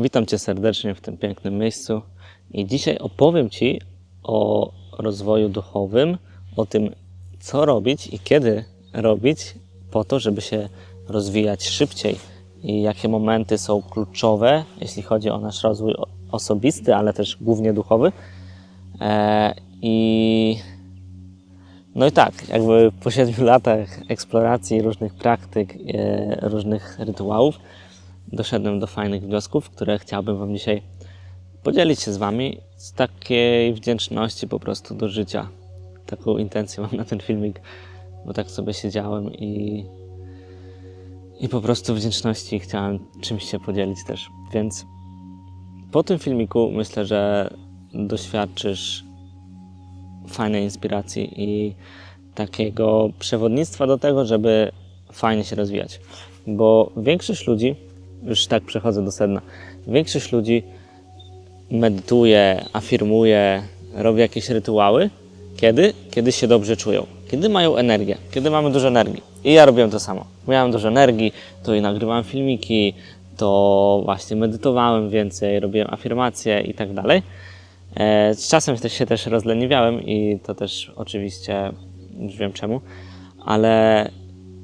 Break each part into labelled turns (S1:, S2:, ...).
S1: Witam Cię serdecznie w tym pięknym miejscu i dzisiaj opowiem Ci o rozwoju duchowym, o tym, co robić i kiedy robić po to, żeby się rozwijać szybciej i jakie momenty są kluczowe, jeśli chodzi o nasz rozwój osobisty, ale też głównie duchowy. E, I no i tak, jakby po siedmiu latach eksploracji różnych praktyk, e, różnych rytuałów, doszedłem do fajnych wniosków, które chciałbym Wam dzisiaj podzielić się z Wami z takiej wdzięczności po prostu do życia. Taką intencję mam na ten filmik, bo tak sobie siedziałem i, i po prostu wdzięczności chciałem czymś się podzielić też. Więc po tym filmiku myślę, że doświadczysz fajnej inspiracji i takiego przewodnictwa do tego, żeby fajnie się rozwijać. Bo większość ludzi, już tak przechodzę do sedna, większość ludzi medytuje, afirmuje, robi jakieś rytuały, kiedy? Kiedy się dobrze czują, kiedy mają energię, kiedy mamy dużo energii. I ja robiłem to samo. Miałem dużo energii, to i nagrywałem filmiki, to właśnie medytowałem więcej, robiłem afirmacje i tak dalej. E, Z czasem się też rozleniwiałem i to też oczywiście już wiem czemu, ale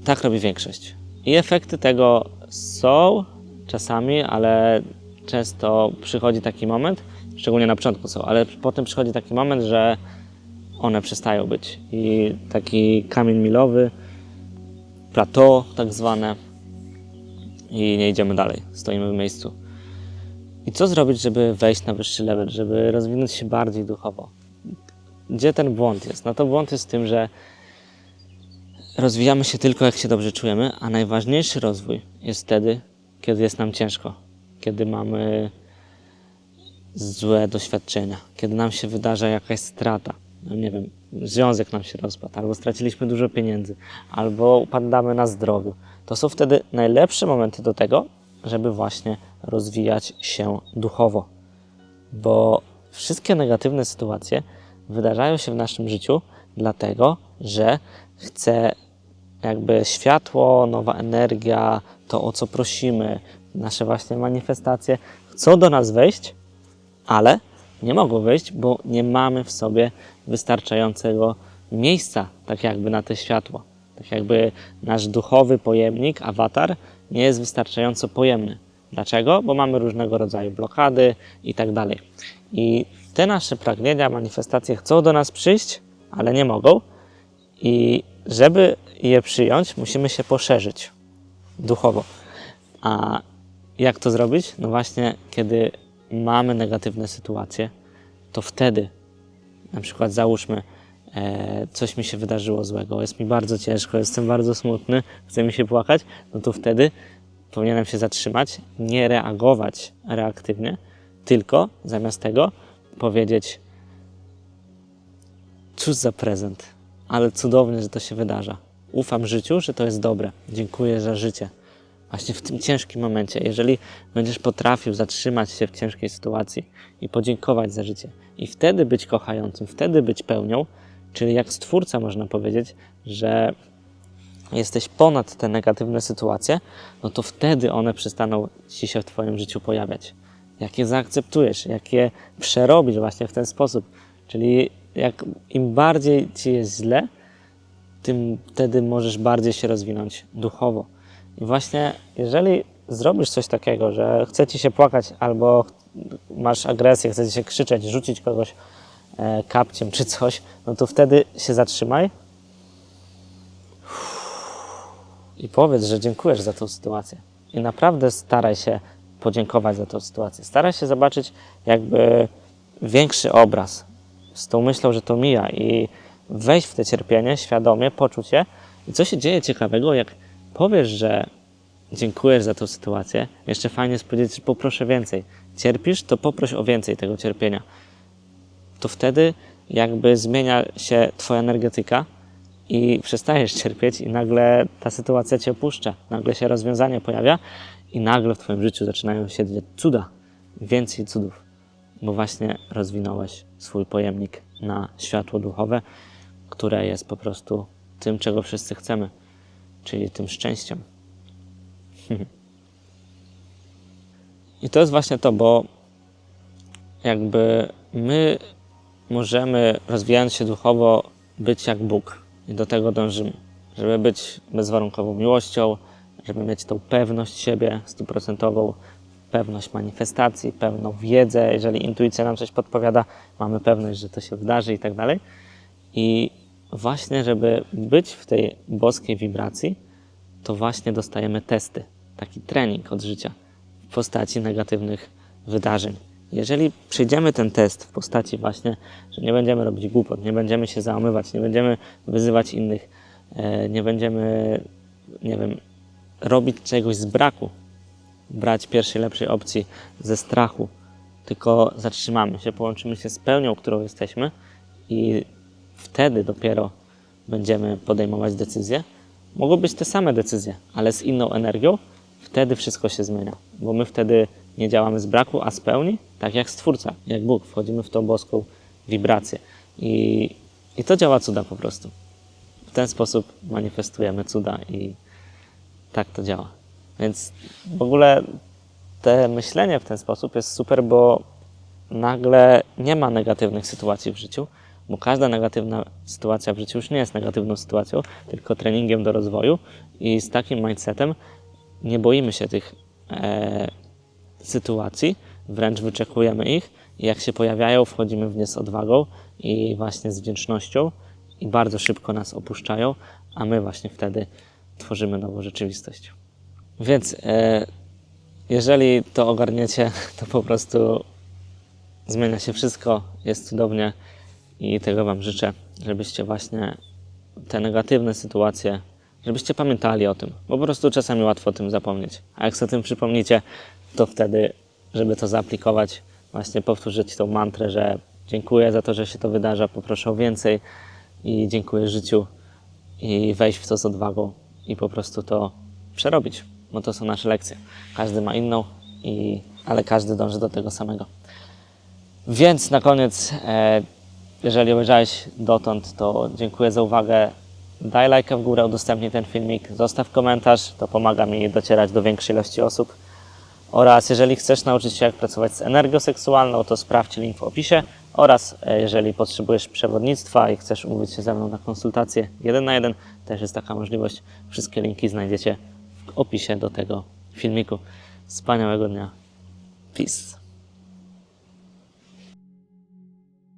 S1: tak robi większość. I efekty tego są czasami, ale często przychodzi taki moment, szczególnie na początku są, ale potem przychodzi taki moment, że one przestają być. I taki kamień milowy, plateau tak zwane i nie idziemy dalej, stoimy w miejscu. I co zrobić, żeby wejść na wyższy level, żeby rozwinąć się bardziej duchowo? Gdzie ten błąd jest? No to błąd jest w tym, że rozwijamy się tylko jak się dobrze czujemy, a najważniejszy rozwój jest wtedy, kiedy jest nam ciężko, kiedy mamy złe doświadczenia, kiedy nam się wydarza jakaś strata, no nie wiem, związek nam się rozpadł, albo straciliśmy dużo pieniędzy, albo upadamy na zdrowiu. To są wtedy najlepsze momenty do tego, żeby właśnie rozwijać się duchowo. Bo wszystkie negatywne sytuacje wydarzają się w naszym życiu dlatego, że chce jakby światło, nowa energia, to o co prosimy, nasze właśnie manifestacje chcą do nas wejść, ale nie mogą wejść, bo nie mamy w sobie wystarczającego miejsca, tak jakby na te światło. Tak jakby nasz duchowy pojemnik, awatar, nie jest wystarczająco pojemny. Dlaczego? Bo mamy różnego rodzaju blokady i tak dalej. I te nasze pragnienia, manifestacje chcą do nas przyjść, ale nie mogą. I żeby je przyjąć, musimy się poszerzyć duchowo. A jak to zrobić? No właśnie, kiedy mamy negatywne sytuacje, to wtedy, na przykład załóżmy, e, coś mi się wydarzyło złego, jest mi bardzo ciężko, jestem bardzo smutny, chce mi się płakać, no to wtedy powinienem się zatrzymać, nie reagować reaktywnie, tylko zamiast tego powiedzieć: Cóż za prezent, ale cudownie, że to się wydarza. Ufam życiu, że to jest dobre. Dziękuję za życie. Właśnie w tym ciężkim momencie, jeżeli będziesz potrafił zatrzymać się w ciężkiej sytuacji i podziękować za życie, i wtedy być kochającym, wtedy być pełnią, czyli jak stwórca można powiedzieć, że jesteś ponad te negatywne sytuacje, no to wtedy one przestaną ci się w Twoim życiu pojawiać. Jak je zaakceptujesz, jak je przerobisz właśnie w ten sposób. Czyli jak im bardziej ci jest źle, tym wtedy możesz bardziej się rozwinąć duchowo. I właśnie jeżeli zrobisz coś takiego, że chce ci się płakać albo masz agresję, chce ci się krzyczeć, rzucić kogoś e, kapciem czy coś, no to wtedy się zatrzymaj i powiedz, że dziękujesz za tą sytuację. I naprawdę staraj się podziękować za tą sytuację. Staraj się zobaczyć jakby większy obraz z tą myślą, że to mija i wejść w te cierpienie świadomie, poczuć je. I co się dzieje ciekawego, jak powiesz, że dziękujesz za tą sytuację, jeszcze fajnie jest powiedzieć, że poproszę więcej. Cierpisz, to poproś o więcej tego cierpienia. To wtedy jakby zmienia się Twoja energetyka i przestajesz cierpieć i nagle ta sytuacja Cię opuszcza. Nagle się rozwiązanie pojawia i nagle w Twoim życiu zaczynają się dziać cuda. Więcej cudów. Bo właśnie rozwinąłeś swój pojemnik na światło duchowe, które jest po prostu tym, czego wszyscy chcemy, czyli tym szczęściem. I to jest właśnie to, bo jakby my możemy, rozwijając się duchowo, być jak Bóg. I do tego dążymy. Żeby być bezwarunkową miłością, żeby mieć tą pewność siebie stuprocentową, pewność manifestacji, pewną wiedzę. Jeżeli intuicja nam coś podpowiada, mamy pewność, że to się wydarzy i tak dalej. I właśnie, żeby być w tej boskiej wibracji, to właśnie dostajemy testy, taki trening od życia w postaci negatywnych wydarzeń. Jeżeli przejdziemy ten test w postaci właśnie, że nie będziemy robić głupot, nie będziemy się załamywać, nie będziemy wyzywać innych, e, nie będziemy, nie wiem, robić czegoś z braku, brać pierwszej lepszej opcji ze strachu, tylko zatrzymamy się, połączymy się z pełnią, którą jesteśmy i wtedy dopiero będziemy podejmować decyzje. Mogą być te same decyzje, ale z inną energią, wtedy wszystko się zmienia, bo my wtedy nie działamy z braku, a z pełni, tak jak Stwórca, jak Bóg. Wchodzimy w tą boską wibrację i, i to działa cuda po prostu. W ten sposób manifestujemy cuda i tak to działa. Więc w ogóle te myślenie w ten sposób jest super, bo nagle nie ma negatywnych sytuacji w życiu, bo każda negatywna sytuacja w życiu już nie jest negatywną sytuacją, tylko treningiem do rozwoju. I z takim mindsetem nie boimy się tych e, sytuacji, wręcz wyczekujemy ich. I jak się pojawiają, wchodzimy w nie z odwagą i właśnie z wdzięcznością. I bardzo szybko nas opuszczają, a my właśnie wtedy tworzymy nową rzeczywistość. Więc e, jeżeli to ogarniecie, to po prostu zmienia się wszystko, jest cudownie i tego Wam życzę, żebyście właśnie te negatywne sytuacje, żebyście pamiętali o tym, bo po prostu czasami łatwo o tym zapomnieć. A jak sobie o tym przypomnicie, to wtedy, żeby to zaaplikować, właśnie powtórzyć tą mantrę, że dziękuję za to, że się to wydarza, poproszę o więcej i dziękuję życiu i wejść w to z odwagą i po prostu to przerobić, bo to są nasze lekcje. Każdy ma inną, i, ale każdy dąży do tego samego. Więc na koniec, e, jeżeli obejrzałeś dotąd, to dziękuję za uwagę. Daj lajka w górę, udostępnij ten filmik, zostaw komentarz, to pomaga mi docierać do większej ilości osób. Oraz jeżeli chcesz nauczyć się, jak pracować z energią seksualną, to sprawdź link w opisie. Oraz e, jeżeli potrzebujesz przewodnictwa i chcesz umówić się ze mną na konsultację jeden na jeden, też jest taka możliwość. Wszystkie linki znajdziecie w opisie do tego filmiku. Wspaniałego dnia. Peace.